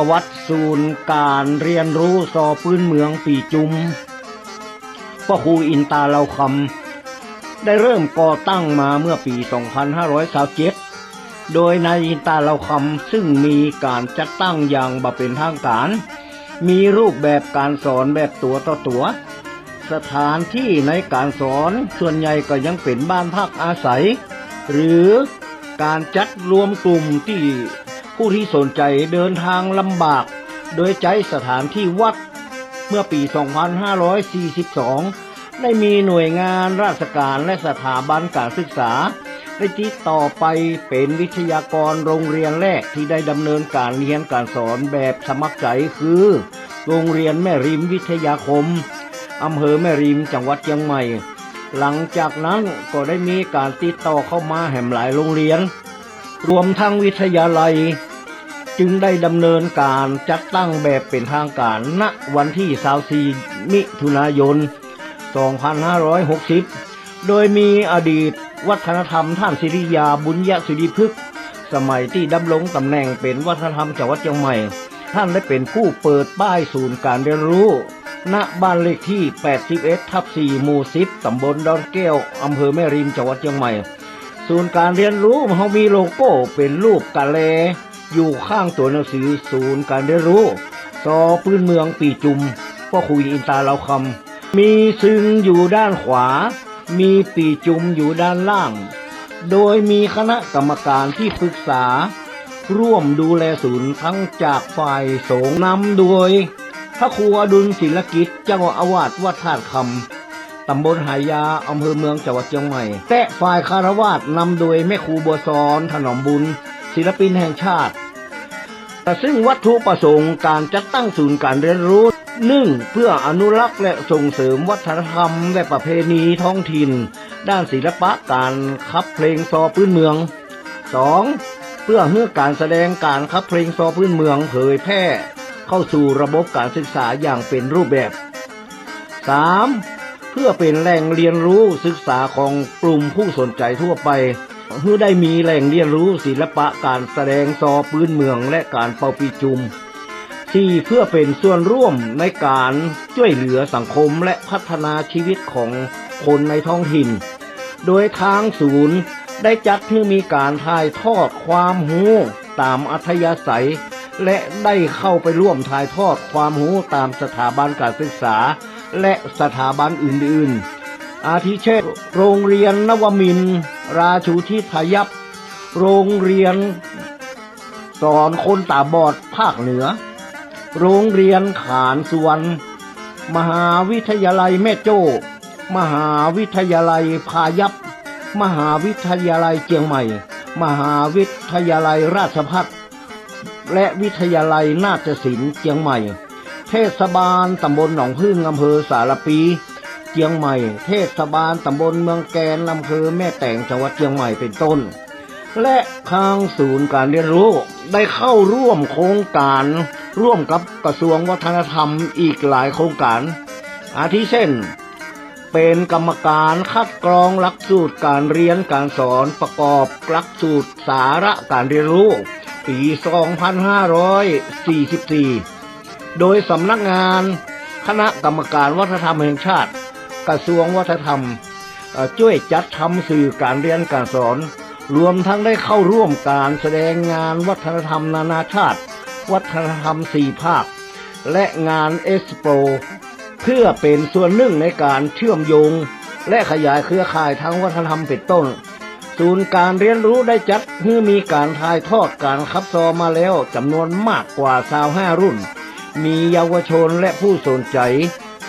ประวัติศูนย์การเรียนรู้ซอพื้นเมืองปีจุมพ่อครูอินตาเราคำได้เริ่มก่อตั้งมาเมื่อปี 2527โดยนายอินตาเราคำซึ่งมีการจัดตั้งอย่างบเป็นทางการ มีรูปแบบการสอนแบบตัวต่อตัว สถานที่ในการสอนส่วนใหญ่ก็ยังเป็นบ้านพักอาศัย หรือการจัดรวมกลุ่มที่ ผู้ที่สนใจเดินทางลำบาก โดยใจสถานที่วัด เมื่อปี 2542 ได้มีหน่วยงานราชการและสถาบันการศึกษา ได้ติดต่อไปเป็นวิทยากรโรงเรียนแรกที่ได้ดำเนินการเรียนการสอนแบบสมัครใจคือ โรงเรียนแม่ริมวิทยาคมอำเภอแม่ริมจังหวัดเชียงใหม่ หลังจากนั้นก็ได้มีการติดต่อเข้ามาแห่มหลายโรงเรียน รวมทั้งวิทยาลัย จึงได้ดำเนินการจัดตั้งแบบเป็นทางการณวันที่ 24 มิถุนายน 2560 โดยมีอดีตวัฒนธรรมท่านสิริยาบุญยศิริพฤกษ์สมัยที่ดำรงตำแหน่งเป็นวัฒนธรรมจังหวัดเชียงใหม่ ท่านได้เป็นผู้เปิดป้ายศูนย์การเรียนรู้ ณบ้านเลขที่ 81 ทับ 4 หมู่ 10 ตำบลดอนแก้วอำเภอแม่ริมจังหวัดเชียงใหม่ ศูนย์การเรียนรู้เขามีโลโก้เป็นรูปกะแล อยู่ข้างตัวหนังสือศูนย์การเรียนรู้ซอพื้นเมืองปีจุมพ่อคุยอินตาเราคำมีซึงอยู่ด้านขวา มีปีจุมอยู่ด้านล่าง โดยมีคณะกรรมการที่ปรึกษา ร่วมดูแลศูนย์ทั้งจากฝ่ายสงนำโดย พระครูอดุลศิลกิจเจ้าอาวาสวัดธาตุคำตำบลหายาอำเภอเมืองจังหวัดเชียงใหม่ แต่ฝ่ายคารวาสนำโดยแม่ครูบัวซอนถนอมบุญ ศิลปินแห่งชาติ แต่ซึ่งวัตถุประสงค์การจัดตั้งศูนย์การเรียนรู้หนึ่งเพื่ออนุรักษ์และส่งเสริมวัฒนธรรมและประเพณีท้องถิ่น ด้านศิลปะการขับเพลงซอพื้นเมืองสองเพื่อเพื่อการแสดงการขับเพลงซอพื้นเมืองเผยแพร่ เข้าสู่ระบบการศึกษาอย่างเป็นรูปแบบ 3. เพื่อเป็นแหล่งเรียนรู้ศึกษาของกลุ่มผู้สนใจทั่วไป ได้มีแหล่งเรียนรู้ศิลปะการแสดงซอพื้นเมืองและการเป่าปีจุม ที่เพื่อเป็นส่วนร่วมในการช่วยเหลือสังคมและพัฒนาชีวิตของคนในท้องถิ่น โดยทางศูนย์ได้จัดให้มีการถ่ายทอดความรู้ตามอัธยาศัย และได้เข้าไปร่วมถ่ายทอดความรู้ตามสถาบันการศึกษา และสถาบันอื่นๆ อาทิเช่นโรงเรียนนวมิน ราชูทิพยัพโรงเรียน สอนคนตาบอดภาคเหนือ โรงเรียนขานสวนมหาวิทยาลัยแม่โจ้ มหาวิทยาลัยพายัพมหาวิทยาลัยเจียงใหม่ มหาวิทยาลัยราชพัฒและวิทยาลัยนาฏศิลป์เจียงใหม่ เทศบาลตำบลหนองพึ่งอำเภอสารปี เจียงใหม่ เทศบาลตำบลเมืองแกนอำเภอแม่แตงจังหวัดเชียงใหม่เป็นต้น และทางศูนย์การเรียนรู้ได้เข้าร่วมโครงการร่วมกับกระทรวงวัฒนธรรมอีกหลายโครงการ อาทิเช่น เป็นกรรมการคัดกรองหลักสูตรการเรียนการสอนประกอบหลักสูตรสาระการเรียนรู้ปี 2544 โดยสำนักงานคณะกรรมการวัฒนธรรมแห่งชาติ กระทรวงวัฒนธรรมช่วยจัดทำสื่อการเรียนการสอน รวมทั้งได้เข้าร่วมการแสดงงานวัฒนธรรมนานาชาติ วัฒนธรรมสี่ภาค และงานเอสโปเพื่อเป็นส่วนหนึ่งในการเชื่อมโยง และขยายเครือข่ายทางวัฒนธรรมเป็นต้น ศูนย์การเรียนรู้ได้จัดเพื่อมีการถ่ายทอดการคับซอมาแล้วจำนวนมากกว่าสาวห้ารุ่น มีเยาวชนและผู้สนใจ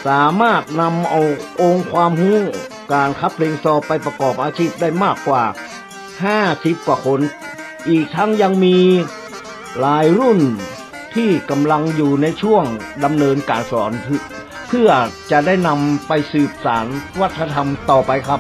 สามารถนำเอาองค์ความรู้การขับเพลงซอไปประกอบอาชีพได้มากกว่า 50 กว่าคน อีกทั้งยังมีหลายรุ่นที่กำลังอยู่ในช่วงดำเนินการสอน เพื่อจะได้นำไปสืบสารวัฒนธรรมต่อไปครับ